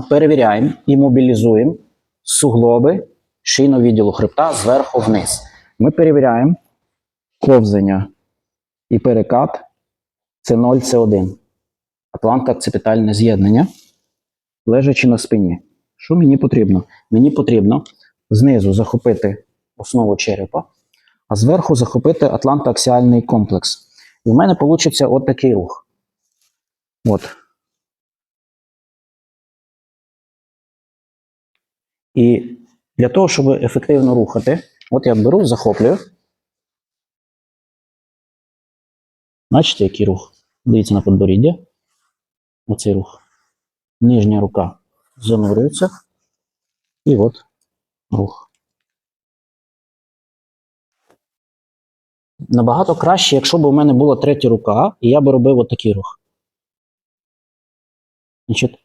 перевіряємо і мобілізуємо суглоби шийного відділу хребта зверху вниз. Ми перевіряємо ковзання і перекат це 0, це 1. Атлантоакцепітальне з'єднання, лежачи на спині. Що мені потрібно? Мені потрібно знизу захопити основу черепа, а зверху захопити атлантоаксіальний комплекс. І в мене вийде от такий рух. От. І для того, щоб ефективно рухати, от я беру, захоплюю. Бачите, який рух? Дивіться на подборіддя. Оцей рух. Нижня рука занурюється. І от рух. Набагато краще, якщо б у мене була третя рука, і я би робив отакий рух. Значить,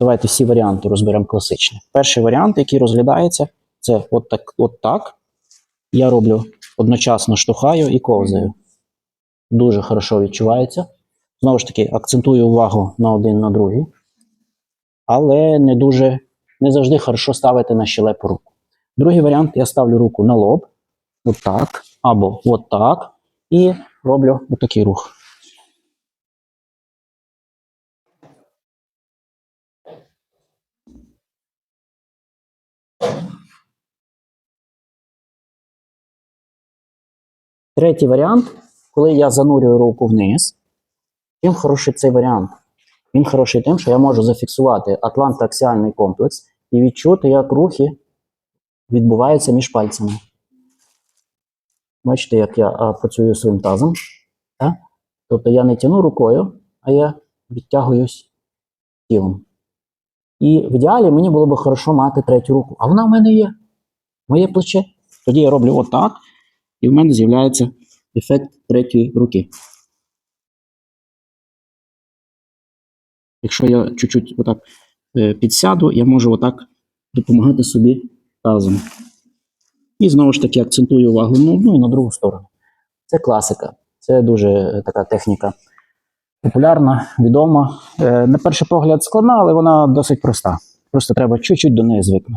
давайте всі варіанти розберемо класичні. Перший варіант, який розглядається, це от так. От так. Я роблю одночасно штовхаю і ковзаю. Дуже хорошо відчувається. Знову ж таки, акцентую увагу на один, на другий. Але не дуже, не завжди хорошо ставити на щелепу руку. Другий варіант, я ставлю руку на лоб, отак, або отак, і роблю отакий рух. Третій варіант, коли я занурюю руку вниз, чим хороший цей варіант? Він хороший тим, що я можу зафіксувати атлантоаксіальний комплекс і відчути, як рухи відбуваються між пальцями. Бачите, як я працюю своїм тазом. Так? Тобто я не тяну рукою, а я відтягуюсь тілом. І в ідеалі мені було б хорошо мати третю руку. А вона в мене є. Моє плече. Тоді я роблю отак, і в мене з'являється ефект третьої руки. Якщо я чуть-чуть отак е, підсяду, я можу отак допомагати собі тазом. І знову ж таки акцентую увагу на одну і на другу сторону. Це класика. Це дуже е, така техніка популярна, відома. Е, На перший погляд складна, але вона досить проста. Просто треба чуть-чуть до неї звикнути.